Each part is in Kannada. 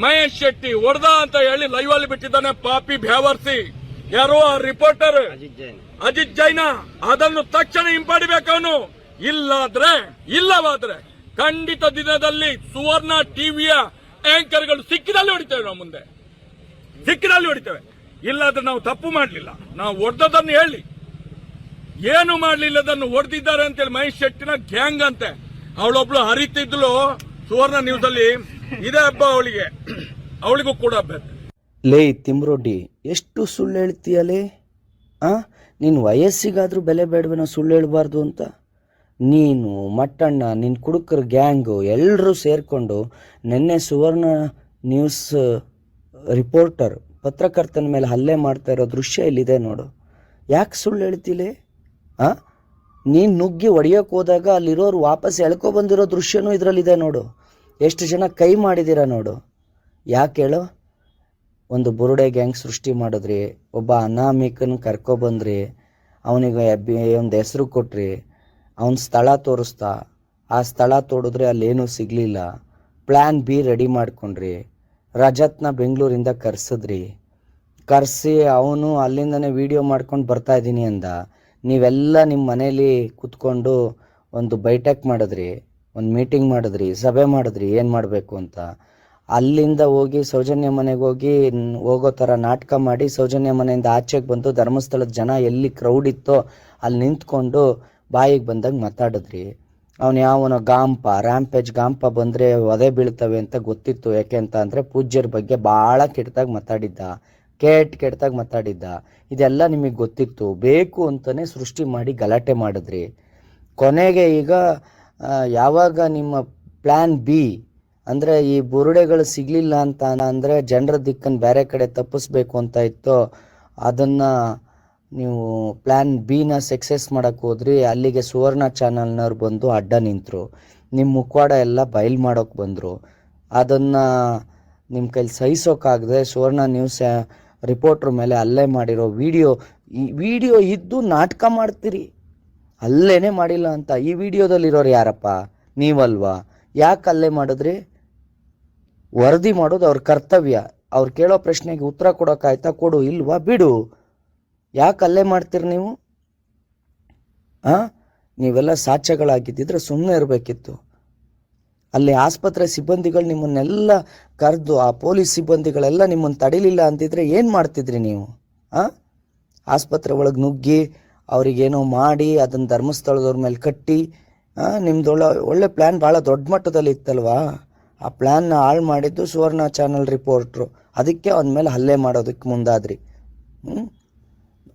ಮಹೇಶ್ ಶೆಟ್ಟಿ ಹೊಡೆದ ಅಂತ ಹೇಳಿ ಲೈವ್ ಅಲ್ಲಿ ಬಿಟ್ಟಿದ್ದಾನೆ ಪಾಪಿ ಭ್ಯಾವರ್ಸಿ. ಯಾರೋ ಆ ರಿಪೋರ್ಟರ್ ಅಜಿತ್ ಜೈನ್. ಅಜಿತ್ ಜೈನ. ಅದನ್ನು ತಕ್ಷಣ ಹಿಂಪಡಿಬೇಕವನು ಇಲ್ಲಾದ್ರೆ ಇಲ್ಲವಾದ್ರೆ ಖಂಡಿತ ದಿನದಲ್ಲಿ ಸುವರ್ಣ ಟಿವಿಯ ಆಂಕರ್ಗಳು ಸಿಕ್ಕಿದಲ್ಲಿ ಹೊಡಿತೇವೆ ನಾವು ಮುಂದೆ. ಸಿಕ್ಕಿದಲ್ಲಿ ಹೊಡಿತೇವೆ. ಇಲ್ಲಾದ್ರೆ ನಾವು ತಪ್ಪು ಮಾಡಲಿಲ್ಲ. ನಾವು ಹೊಡೆದದನ್ನು ಹೇಳಿ. ಏನು ಮಾಡಲಿಲ್ಲದನ್ನು ಹೊಡೆದಿದ್ದಾರೆ ಅಂತೇಳಿ ಮಹೇಶ್ ಶೆಟ್ಟಿನ ಗ್ಯಾಂಗ್ ಅಂತೆ. ಅವಳೊಬ್ಳು ಹರಿತಿದ್ಲು ಸುವರ್ಣ ನ್ಯೂಸ್ ಅಲ್ಲಿ. ಇದೇ ಹಬ್ಬ ಅವಳಿಗೆ. ಅವಳಿಗೂ ಕೂಡ ಹಬ್ಬ. ಲೇ ತಿಮ್ರೊಡ್ಡಿ, ಎಷ್ಟು ಸುಳ್ಳು ಹೇಳ್ತೀಯಲೇ ಆ? ನಿನ್ನ ವಯಸ್ಸಿಗಾದರೂ ಬೆಲೆ ಬೇಡವೇನೋ ಸುಳ್ಳು ಹೇಳ್ಬಾರ್ದು ಅಂತ. ನೀನು, ಮಟ್ಟಣ್ಣ ನಿನ್ನ ಕುಡುಕರ ಗ್ಯಾಂಗು ಎಲ್ಲರೂ ಸೇರಿಕೊಂಡು ನಿನ್ನೆ ಸುವರ್ಣ ನ್ಯೂಸ್ ರಿಪೋರ್ಟರ್, ಪತ್ರಕರ್ತನ ಮೇಲೆ ಹಲ್ಲೆ ಮಾಡ್ತಾ ಇರೋ ದೃಶ್ಯ ಇಲ್ಲಿದೆ ನೋಡು. ಯಾಕೆ ಸುಳ್ಳು ಹೇಳ್ತಿಲೆ ಆ? ನೀನು ನುಗ್ಗಿ ಹೊಡಿಯೋಕೆ ಹೋದಾಗ ಅಲ್ಲಿರೋರು ವಾಪಸ್ ಎಳ್ಕೊ ಬಂದಿರೋ ದೃಶ್ಯನೂ ಇದರಲ್ಲಿದೆ ನೋಡು. ಎಷ್ಟು ಜನ ಕೈ ಮಾಡಿದ್ದೀರಾ ನೋಡು. ಯಾಕೆ ಹೇಳು? ಒಂದು ಬುರುಡೆ ಗ್ಯಾಂಗ್ ಸೃಷ್ಟಿ ಮಾಡಿದ್ರಿ, ಒಬ್ಬ ಅನಾಮಿಕನ ಕರ್ಕೊಬಂದ್ರಿ ಅವನಿಗೆ ಒಂದು ಹೆಸರು ಕೊಟ್ರಿ, ಅವನ ಸ್ಥಳ ತೋರಿಸ್ತಾ, ಆ ಸ್ಥಳ ತೋಡಿದ್ರೆ ಅಲ್ಲೇನೂ ಸಿಗಲಿಲ್ಲ. ಪ್ಲ್ಯಾನ್ ಬಿ ರೆಡಿ ಮಾಡ್ಕೊಂಡ್ರಿ. ರಜತ್ನ ಬೆಂಗಳೂರಿಂದ ಕರೆಸಿದ್ರಿ. ಕರೆಸಿ ಅವನು ಅಲ್ಲಿಂದನೇ ವಿಡಿಯೋ ಮಾಡ್ಕೊಂಡು ಬರ್ತಾ ಇದ್ದೀನಿ ಅಂದ. ನೀವೆಲ್ಲ ನಿಮ್ಮ ಮನೇಲಿ ಕುತ್ಕೊಂಡು ಒಂದು ಬೈಟೆಕ್ ಮಾಡಿದ್ರಿ. ಒಂದು ಮೀಟಿಂಗ್ ಮಾಡಿದ್ರಿ, ಸಭೆ ಮಾಡಿದ್ರಿ, ಏನು ಮಾಡಬೇಕು ಅಂತ. ಅಲ್ಲಿಂದ ಹೋಗಿ ಸೌಜನ್ಯ ಮನೆಗೆ ಹೋಗಿ ಹೋಗೋ ಥರ ನಾಟಕ ಮಾಡಿ ಸೌಜನ್ಯ ಮನೆಯಿಂದ ಆಚೆಗೆ ಬಂದು ಧರ್ಮಸ್ಥಳದ ಜನ ಎಲ್ಲಿ ಕ್ರೌಡ್ ಇತ್ತೋ ಅಲ್ಲಿ ನಿಂತ್ಕೊಂಡು ಬಾಯಿಗೆ ಬಂದಾಗ ಮಾತಾಡಿದ್ರಿ. ಅವನು ಯಾವನೋ ಗಾಂಪ ರ್ಯಾಂಪೇಜ್ ಗಾಂಪ ಬಂದರೆ ಒದೆ ಬೀಳ್ತವೆ ಅಂತ ಗೊತ್ತಿತ್ತು. ಯಾಕೆ ಅಂತ ಅಂದರೆ ಪೂಜ್ಯರ ಬಗ್ಗೆ ಭಾಳ ಕೆಟ್ಟದಾಗ ಮಾತಾಡಿದ್ದ. ಕೆಟ್ಟ ಕೆಟ್ಟದಾಗ ಮಾತಾಡಿದ್ದ. ಇದೆಲ್ಲ ನಿಮಗೆ ಗೊತ್ತಿತ್ತು. ಬೇಕು ಅಂತಲೇ ಸೃಷ್ಟಿ ಮಾಡಿ ಗಲಾಟೆ ಮಾಡಿದ್ರಿ. ಕೊನೆಗೆ ಈಗ ಯಾವಾಗ ನಿಮ್ಮ ಪ್ಲ್ಯಾನ್ ಬಿ ಅಂದರೆ ಈ ಬುರುಡೆಗಳು ಸಿಗಲಿಲ್ಲ ಅಂತ ಅಂದರೆ ಜನರ ದಿಕ್ಕನ್ನು ಬೇರೆ ಕಡೆ ತಪ್ಪಿಸ್ಬೇಕು ಅಂತ ಇತ್ತು, ಅದನ್ನು ನೀವು ಪ್ಲ್ಯಾನ್ ಬಿನ ಸಕ್ಸಸ್ ಮಾಡೋಕ್ಕೆ ಹೋದ್ರಿ, ಅಲ್ಲಿಗೆ ಸುವರ್ಣ ಚಾನಲ್ನವ್ರು ಬಂದು ಅಡ್ಡ ನಿಂತರು ನಿಮ್ಮ ಮುಖವಾಡ ಎಲ್ಲ ಬಯಲು ಮಾಡೋಕ್ಕೆ ಬಂದರು. ಅದನ್ನು ನಿಮ್ಮ ಕೈಲಿ ಸಹಿಸೋಕ್ಕಾಗದೆ ಸುವರ್ಣ ನ್ಯೂಸ್ ರಿಪೋರ್ಟ್ರ್ ಮೇಲೆ ಅಲ್ಲೇ ಮಾಡಿರೋ ವಿಡಿಯೋ ಈ ವಿಡಿಯೋ ಇದ್ದು ನಾಟಕ ಮಾಡ್ತೀರಿ. ಅಲ್ಲೇನೆ ಮಾಡಿಲ್ಲ ಅಂತ ಈ ವಿಡಿಯೋದಲ್ಲಿರೋರು ಯಾರಪ್ಪ? ನೀವಲ್ವಾ? ಯಾಕೆ ಅಲ್ಲೇ ಮಾಡಿದ್ರಿ? ವರದಿ ಮಾಡೋದು ಅವ್ರ ಕರ್ತವ್ಯ. ಅವ್ರು ಕೇಳೋ ಪ್ರಶ್ನೆಗೆ ಉತ್ತರ ಕೊಡೋಕ್ಕಾಯ್ತಾ ಕೊಡು, ಇಲ್ವಾ? ಬಿಡು. ಯಾಕೆ ಅಲ್ಲೇ ಮಾಡ್ತೀರಿ ನೀವು? ಆ? ನೀವೆಲ್ಲ ಸಾಕ್ಷ್ಯಗಳಾಗಿದ್ದಿದ್ರೆ ಸುಮ್ಮನೆ ಇರಬೇಕಿತ್ತು. ಅಲ್ಲಿ ಆಸ್ಪತ್ರೆ ಸಿಬ್ಬಂದಿಗಳು ನಿಮ್ಮನ್ನೆಲ್ಲ ಕರೆದು, ಆ ಪೊಲೀಸ್ ಸಿಬ್ಬಂದಿಗಳೆಲ್ಲ ನಿಮ್ಮನ್ನು ತಡಿಲಿಲ್ಲ ಅಂತಿದ್ರೆ ಏನು ಮಾಡ್ತಿದ್ರಿ ನೀವು? ಹಾಂ ಆಸ್ಪತ್ರೆ ಒಳಗೆ ನುಗ್ಗಿ ಅವ್ರಿಗೇನೋ ಮಾಡಿ ಅದನ್ನು ಧರ್ಮಸ್ಥಳದವ್ರ ಮೇಲೆ ಕಟ್ಟಿ ನಿಮ್ದು ಒಳ್ಳೆ ಒಳ್ಳೆ ಪ್ಲ್ಯಾನ್ ಭಾಳ ದೊಡ್ಡ ಮಟ್ಟದಲ್ಲಿ ಇತ್ತಲ್ವಾ? ಆ ಪ್ಲ್ಯಾನ್ನ ಹಾಳು ಮಾಡಿದ್ದು ಸುವರ್ಣ ಚಾನಲ್ ರಿಪೋರ್ಟ್ರು ಅದಕ್ಕೆ ಅವನ ಮೇಲೆ ಹಲ್ಲೆ ಮಾಡೋದಕ್ಕೆ ಮುಂದಾದ್ರಿ. ಹ್ಞೂ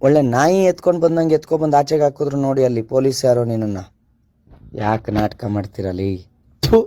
ಒಳ್ಳೆ ನಾಯಿ ಎತ್ಕೊಂಡು ಬಂದಂಗೆ ಎತ್ಕೊಬಂದು ಆಚೆಗೆ ಹಾಕಿದ್ರು ನೋಡಿ ಅಲ್ಲಿ, ಪೊಲೀಸ್ ಯಾರೋ ನಿನ್ನನ್ನು. ಯಾಕೆ ನಾಟಕ ಮಾಡ್ತೀರಲ್ಲಿ ಥು.